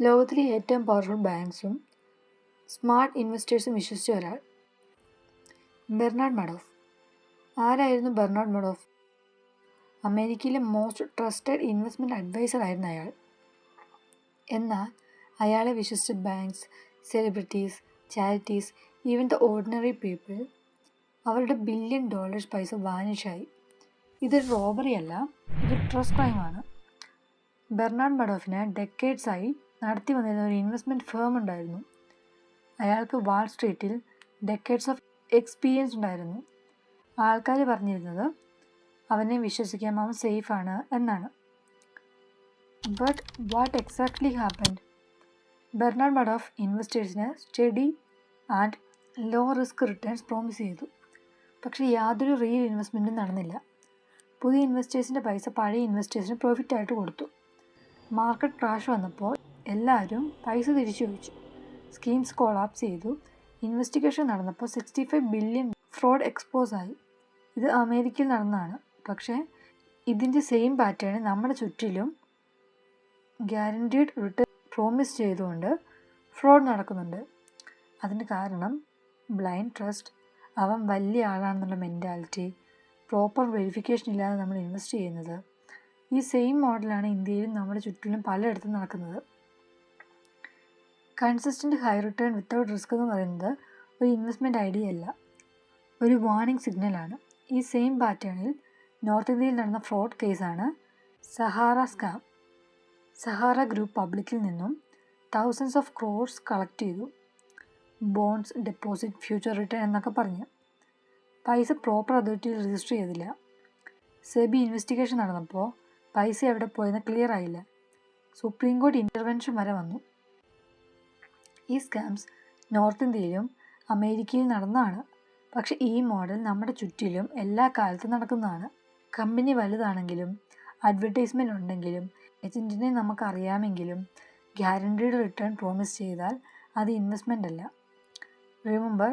ലോകത്തിലെ ഏറ്റവും powerful ബാങ്ക്സും smart ഇൻവെസ്റ്റേഴ്സും വിശ്വസിച്ച ഒരാൾ ബെർണാഡ് മഡോഫ്. ആരായിരുന്നു ബെർണാഡ് മഡോഫ്? അമേരിക്കയിലെ മോസ്റ്റ് ട്രസ്റ്റഡ് ഇൻവെസ്റ്റ്മെന്റ് അഡ്വൈസർ ആയിരുന്നു അയാൾ. എന്നാൽ അയാളെ വിശ്വസിച്ച banks celebrities charities even the ordinary people അവരുടെ ബില്യൺ ഡോളേഴ്സ് പൈസ വാനിഷായി ഇതൊരു റോബറി അല്ല ഇതൊരു ട്രസ്റ്റ് ക്രൈമാണ് ബെർണാഡ് മഡോഫിനെ ഡെക്കേഡ്സായി നടത്തി വന്നിരുന്ന ഒരു ഇൻവെസ്റ്റ്മെന്റ് ഫേം ഉണ്ടായിരുന്നു. അയാൾക്ക് വാൾ സ്ട്രീറ്റിൽ ഡെക്കേഡ്സ് ഓഫ് എക്സ്പീരിയൻസ് ഉണ്ടായിരുന്നു. ആൾക്കാർ പറഞ്ഞിരുന്നത് അവനെ വിശ്വസിക്കാം അവൻ സേഫാണ് എന്നാണ്. But what exactly happened Bernard Madoff ഇൻവെസ്റ്റേഴ്സിന് steady and low risk returns promise ചെയ്തു. പക്ഷേ യാതൊരു റിയൽ ഇൻവെസ്റ്റ്മെന്റും നടന്നില്ല. പുതിയ ഇൻവെസ്റ്റേഴ്സിന്റെ പൈസ പഴയ ഇൻവെസ്റ്റേഴ്സിന് പ്രോഫിറ്റായിട്ട് കൊടുത്തു. മാർക്കറ്റ് ക്രാഷ് വന്നപ്പോൾ എല്ലാവരും പൈസ തിരിച്ചു ചോദിച്ചു സ്കീംസ് കൊളാപ്സ് ചെയ്തു. ഇൻവെസ്റ്റിഗേഷൻ നടന്നപ്പോൾ sixty five billion fraud expose ആയി. ഇത് അമേരിക്കയിൽ നടന്നതാണ്. പക്ഷേ ഇതിന്റെ സെയിം പാറ്റേൺ നമ്മുടെ ചുറ്റിലും ഗ്യാരന്റീഡ് റിട്ടേൺ പ്രോമിസ് ചെയ്തുകൊണ്ട് ഫ്രോഡ് നടക്കുന്നുണ്ട്. അതിന് കാരണം ബ്ലൈൻഡ് ട്രസ്റ്റ്. അവൻ വലിയ ആളാണെന്നുള്ള മെന്റാലിറ്റി. പ്രോപ്പർ വെരിഫിക്കേഷൻ ഇല്ലാതെ നമ്മൾ ഇൻവെസ്റ്റ് ചെയ്യുന്നത്. ഈ സെയിം മോഡലാണ് ഇന്ത്യയിലും നമ്മുടെ ചുറ്റിലും പലയിടത്തും നടക്കുന്നത്. Consistent high return without risk എന്ന് പറയുന്നത് ഒരു ഇൻവെസ്റ്റ്മെന്റ് ഐഡിയ അല്ല. ഒരു വാർണിംഗ് സിഗ്നലാണ് ഈ സെയിം പാറ്റേണിൽ നോർത്ത് ഇന്ത്യയിൽ നടന്ന ഫ്രോഡ് കേസാണ് സഹാറ സ്കാം സഹാറ ഗ്രൂപ്പ് പബ്ലിക്കിൽ നിന്നും തൗസൻഡ്സ് ഓഫ് ക്രോഡ്സ് കളക്ട് ചെയ്തു. ബോൺസ് ഡെപ്പോസിറ്റ് ഫ്യൂച്ചർ റിട്ടേൺ എന്നൊക്കെ പറഞ്ഞ്. പൈസ പ്രോപ്പർ അതോറിറ്റിയിൽ രജിസ്റ്റർ ചെയ്തില്ല. സെബി ഇൻവെസ്റ്റിഗേഷൻ നടന്നപ്പോൾ പൈസ എവിടെ പോയെന്ന് ക്ലിയർ ആയില്ല. സുപ്രീം കോടതി ഇന്റർവെൻഷൻ വരെ വന്നു. ഈ സ്കാംസ് നോർത്ത് ഇന്ത്യയിലും അമേരിക്കയിൽ നടന്നതാണ്. പക്ഷെ ഈ മോഡൽ നമ്മുടെ ചുറ്റിലും എല്ലാ കാലത്തും നടക്കുന്നതാണ്. കമ്പനി വലുതാണെങ്കിലും അഡ്വർടൈസ്മെന്റ് ഉണ്ടെങ്കിലും ഏജന്റിനെ നമുക്കറിയാമെങ്കിലും ഗ്യാരണ്ടീഡ് റിട്ടേൺ പ്രോമിസ് ചെയ്താൽ അത് ഇൻവെസ്റ്റ്മെന്റ് അല്ല. റിമെമ്പർ